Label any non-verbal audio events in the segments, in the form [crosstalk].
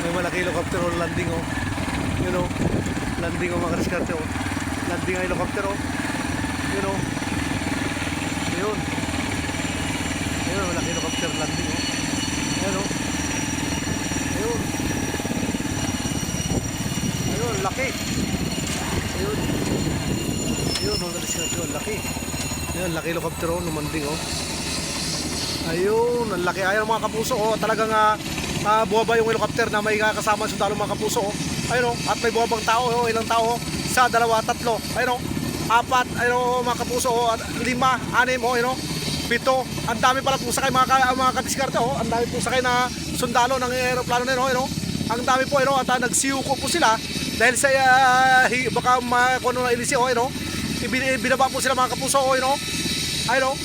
May malaki helicopter oh, landing oh. Yun oh. Landing oh mga kadiskarte oh. Landing ang helicopter oh. Yun oh. Yun. Ayun, malaki helicopter landing oh. Ayun oh. Ayun. Ayun, laki. Ayun. Ayun, mga kadiskarte oh, laki. Ayun, laki helicopter oh, lumanding oh. Ayun, ang laki ayun mga kapuso oh. Talagang uh, uh, buwaba yung helicopter na may uh, kasama sa sundalo mga kapuso oh. Ayun oh, at may buwabang tao oh, ilang tao oh. Sa dalawa, tatlo. Ayun oh. Apat, ayun oh, mga kapuso oh. At lima, anim oh, ayun oh. Pito. Ang dami pala po sakay mga mga kadiskarte oh. Ang dami po sakay na sundalo ng aeroplano na yun oh. Ayun, oh. Ang dami po ayun oh. At uh, nagsiyuko po sila dahil sa uh, hi- baka ma, kung ano na ilisi oh, ayun oh. Binaba po sila mga kapuso oh, ayun oh. Ayun oh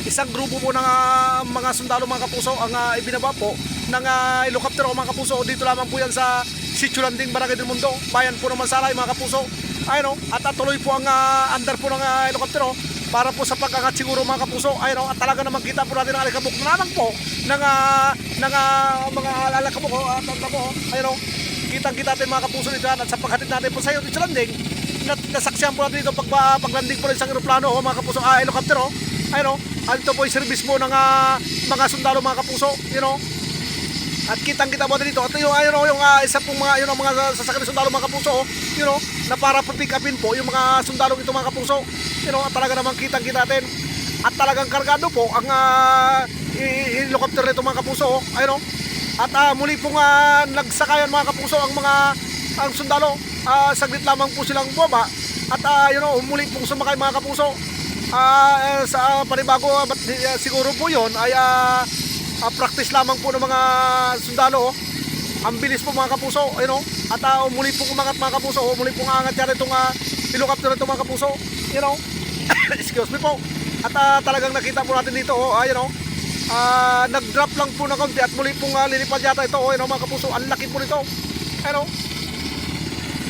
isang grupo po ng ah, mga sundalo mga kapuso ang ah, ibinaba po ng uh, helicopter o mga kapuso. Dito lamang po yan sa Sitio Landing, Barangay del Mundo. Bayan po ng Mansalay mga kapuso. Ayun o, at ah, tuloy po ang ah, andar po ng ah, helicopter o para po sa pagkakat siguro mga kapuso. Ayun o, at talaga naman kita po natin ang alikabok na lamang po ng, ah, ng ah, mga alikabok o at ang po ayun o, kitang kita natin mga kapuso dito at sa paghatid natin po sa iyo dito landing na, nasaksihan po natin dito pag, paglanding po ng isang aeroplano o mga kapuso. Ah, helicopter o ayun o, at ito po yung service mo ng ah, mga sundalo mga kapuso. You know at kitang kita mo dito at yung ayun o, yung ah, isa pong mga yun ang mga sasakyan ng sundalo mga kapuso oh, you know na para pick upin po yung mga sundalo ito mga kapuso. You know at talaga namang kitang kita natin at talagang kargado po ang uh, helicopter nito mga kapuso oh, ayun o at ah, muli pong uh, nagsakayan mga kapuso ang mga ang sundalo. Ah, saglit lamang po silang bumaba. At ah, you know, muli pong sumakay mga kapuso. Eh, sa panibago ah, but, eh, siguro po yon ay ah, ah, practice lamang po ng mga sundalo oh. ang bilis po mga kapuso you know? at ah, muli pong umangat mga kapuso oh. muli pong angat yan itong uh, helicopter ito mga kapuso you know. [coughs] Excuse me po. At ah, talagang nakita po natin dito oh, ah, you know Ah, nag-drop lang po na konti at muli pong uh, lilipad yata ito oh, you know, mga kapuso. Ang laki po nito. You know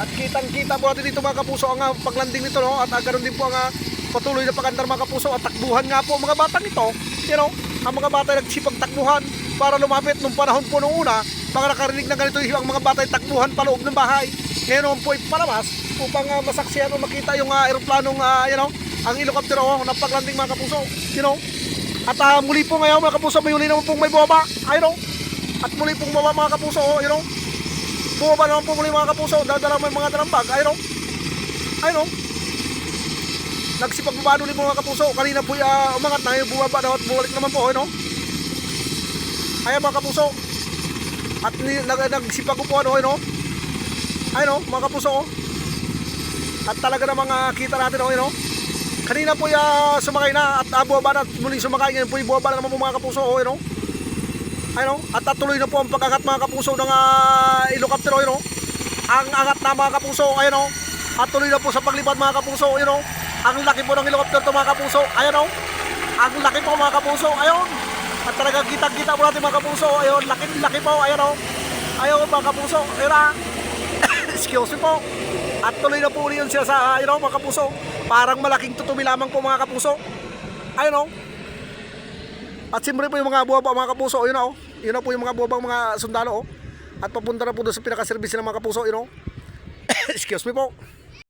at kitang-kita po natin dito mga kapuso ang ah, paglanding nito no? At uh, ganoon din po ang ah, patuloy na pagandar mga kapuso at takbuhan nga po mga bata nito. You know, ang mga bata nagsipag takbuhan para lumapit nung panahon po nung una mga nakarinig na ganito ang mga bata ay takbuhan pa loob ng bahay. Ngayon naman po ay palabas upang uh, masaksiyan o makita yung uh, aeroplanong uh, you know, ang helicopter oh, na paglanding mga kapuso. You know, at uh, muli po ngayon mga kapuso may uli naman pong may bumaba. You know, at muli pong baba mga kapuso oh, you know, bumaba naman po muli mga kapuso dadala mo yung mga dalambag ayun o ayun o nagsipagbaba ulit mga kapuso. Kanina po uh, umangat na yung bumaba na at bumalik naman po ayun o ayun mga kapuso. At ni- nag, nagsipag po ano ayun o ayun o mga kapuso o at talaga namang uh, kita natin o ayun o kanina po uh, sumakay na at uh, bumaba na at muling sumakay. Ngayon po yung bumaba na naman po mga kapuso o ayun o ano, at tatuloy na po ang pag-angat mga kapuso ng uh, helicopter, you know. Ang angat na mga kapuso, ayun oh. At tuloy na po sa paglipad mga kapuso, you know. Ang laki po ng helicopter to mga kapuso, ayun oh. Ang laki po mga kapuso, ayun. At talaga kita-kita po natin mga kapuso, ayun, laki-laki po, ayun oh. Ayun mga kapuso, ayun ah. [coughs] Excuse me po. At tuloy na po ulit yun sila sa, ayun oh, mga kapuso. Parang malaking tutumi lamang po mga kapuso. Ayun oh. At siyempre po yung mga buwaba mga kapuso, yun na oh. Yun na po yung mga buwabang mga sundalo oh. At papunta na po doon sa pinaka-service ng mga kapuso, yun oh. [coughs] Excuse me po.